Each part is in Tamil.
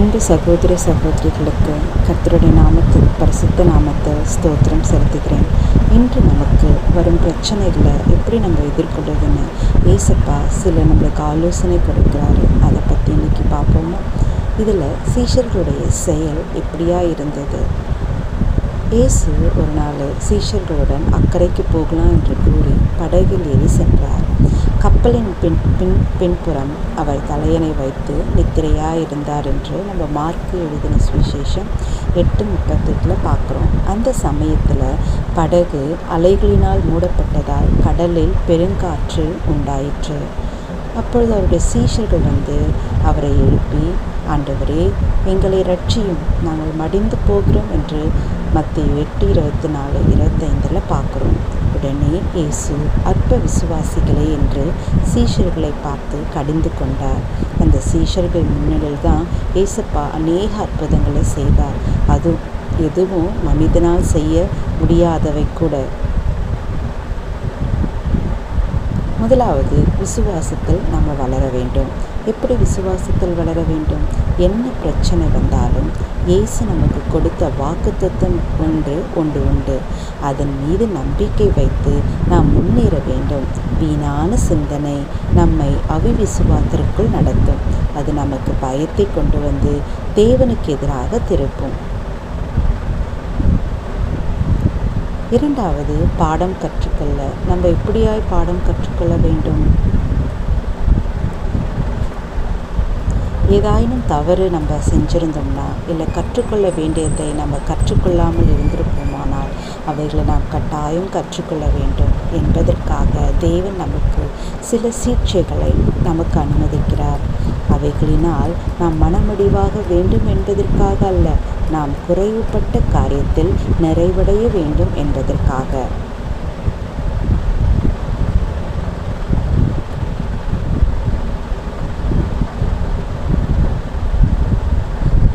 அன்பு சகோதர சகோதரிகளுக்கு கர்த்தருடைய நாமத்தில் பரிசுத்த நாமத்தை ஸ்தோத்திரம் செலுத்துகிறேன் இன்று நமக்கு வரும் பிரச்சனைகளை எப்படி நம்ம எதிர்கொள்றதுன்னு ஏசப்பா சில நம்மளுக்கு ஆலோசனை கொடுக்குறாரு அதை பற்றி இன்னைக்கு பார்ப்போமா இதில் சீஷர்களுடைய செயல் எப்படியா இருந்தது இயேசு ஒரு நாள் சீஷர்களுடன் அக்கறைக்கு போகலாம் என்று கூறி படகில் ஏறி சென்றார். கப்பலின் பின் பின் பின்புறம் அவர் தலையணை வைத்து நித்திரையாக இருந்தார் என்று நம்ம மார்க்கு எழுதின சுவிசேஷம் எட்டு முப்பத்தெட்டில் பார்க்குறோம். அந்த சமயத்தில் படகு அலைகளினால் மூடப்பட்டதால் கடலில் பெருங்காற்று உண்டாயிற்று. அப்பொழுது அவருடைய சீஷர்கள் வந்து அவரை எழுப்பி ஆண்டவரே எங்களை ரட்சியும் நாங்கள் மடிந்து போகிறோம் என்று மத்திய எட்டு இருபத்தி நாலு இருபத்தைந்தில் பார்க்குறோம். உடனே இயேசு அற்ப விசுவாசிகளே என்று சீஷர்களை பார்த்து கடிந்து கொண்டார். அந்த சீஷர்கள் முன்னிலையில் தான் ஏசப்பா அநேக அற்புதங்களை செய்தார். அது எதுவும் மனிதனால் செய்ய முடியாதவை கூட. முதலாவது விசுவாசத்தில் நம்ம வளர வேண்டும். எப்படி விசுவாசத்தில் வளர வேண்டும்? என்ன பிரச்சனை வந்தாலும் இயேசு நமக்கு கொடுத்த வாக்குத்தத்தம் ஒன்று ஒன்று உண்டு. அதன் மீது நம்பிக்கை வைத்து நாம் முன்னேற வேண்டும். வீணான சிந்தனை நம்மை அவிவிசுவாசத்திற்குள் நடத்தும். அது நமக்கு பயத்தை கொண்டு வந்து தேவனுக்கு எதிராக திருப்பும். இரண்டாவது பாடம் கற்றுக்கொள்ள. நம்ம எப்படியாய் பாடம் கற்றுக்கொள்ள வேண்டும்? ஏதாயினும் தவறு நம்ம செஞ்சுருந்தோம்னா இல்லை கற்றுக்கொள்ள வேண்டியதை நம்ம கற்றுக்கொள்ளாமல் இருந்திருப்போமானால் அவைகளை நாம் கட்டாயம் கற்றுக்கொள்ள வேண்டும் என்பதற்காக தேவன் நமக்கு சில சீட்சைகளை நமக்கு அனுமதிக்கிறார். அவைகளினால் நாம் மனமடிவாக வேண்டும் என்பதற்காக அல்ல நாம் குறைவுபட்ட காரியத்தில் நிறைவடைய வேண்டும் என்பதற்காக.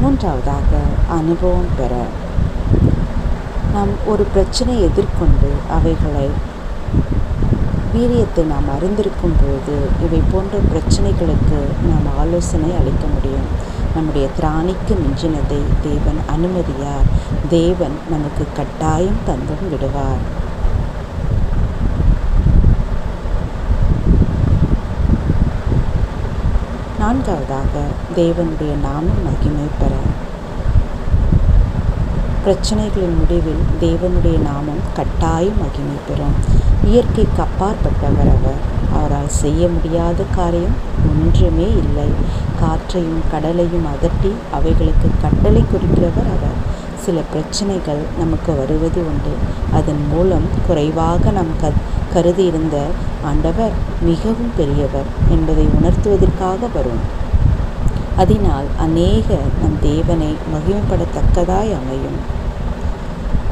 மூன்றாவதாக அனுபவம் பெற. நாம் ஒரு பிரச்சனை எதிர்கொண்டு அவைகளை வீரியத்தை நாம் அறிந்திருக்கும் போது இவை போன்ற பிரச்சனைகளுக்கு நாம் ஆலோசனை அளிக்க முடியும். நம்முடைய திராணிக்கு மிஞ்சினதை தேவன் அனுமதியார். தேவன் நமக்கு கட்டாயம் தந்தும் விடுவார். நான்காவதாக தேவனுடைய நாமம் மகிமை பெற. பிரச்சனைகளின் முடிவில் தேவனுடைய நாமம் கட்டாயம் மகிமை பெறும். இயற்கைக்கு அப்பாற்பட்டவர் அவர். அவரால் செய்ய முடியாத காரியம் ஒன்றுமே இல்லை. காற்றையும் கடலையும் அதட்டி அவைகளுக்கு கட்டளை குறிக்கிறவர் அவர். சில பிரச்சனைகள் நமக்கு வருவது உண்டு. அதன் மூலம் குறைவாக நாம் க கருதியிருந்த ஆண்டவர் மிகவும் பெரியவர் என்பதை உணர்த்துவதற்காக வரும். அதனால் அநேக நம் தேவனை மகிமைப்படத்தக்கதாய் அமையும்.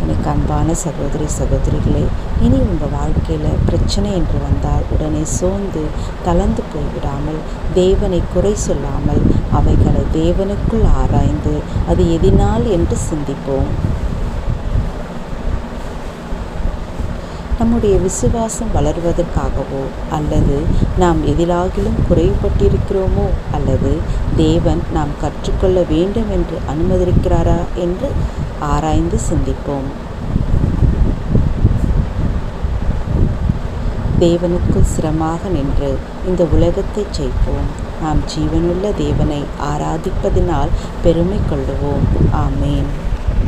எனக்கு அன்பான சகோதரி சகோதரிகளே இனி உங்கள் வாழ்க்கையில் பிரச்சனை என்று வந்தால் உடனே சோர்ந்து தளர்ந்து போய்விடாமல் தேவனை குறை சொல்லாமல் அவைகளை தேவனுக்குள் ஆராய்ந்து அது எதினால் என்று சிந்திப்போம். நம்முடைய விசுவாசம் வளர்வதற்காகவோ அல்லது நாம் எதிலாகிலும் குறைவுபட்டிருக்கிறோமோ அல்லது தேவன் நாம் கற்றுக்கொள்ள வேண்டும் என்று அனுமதிக்கிறாரா என்று ஆராய்ந்து சிந்திப்போம். தேவனுக்கு சிரமாக நின்று இந்த உலகத்தை ஜெயிப்போம். நாம் ஜீவனுள்ள தேவனை ஆராதிப்பதினால் பெருமை கொள்ளுவோம். ஆமேன்.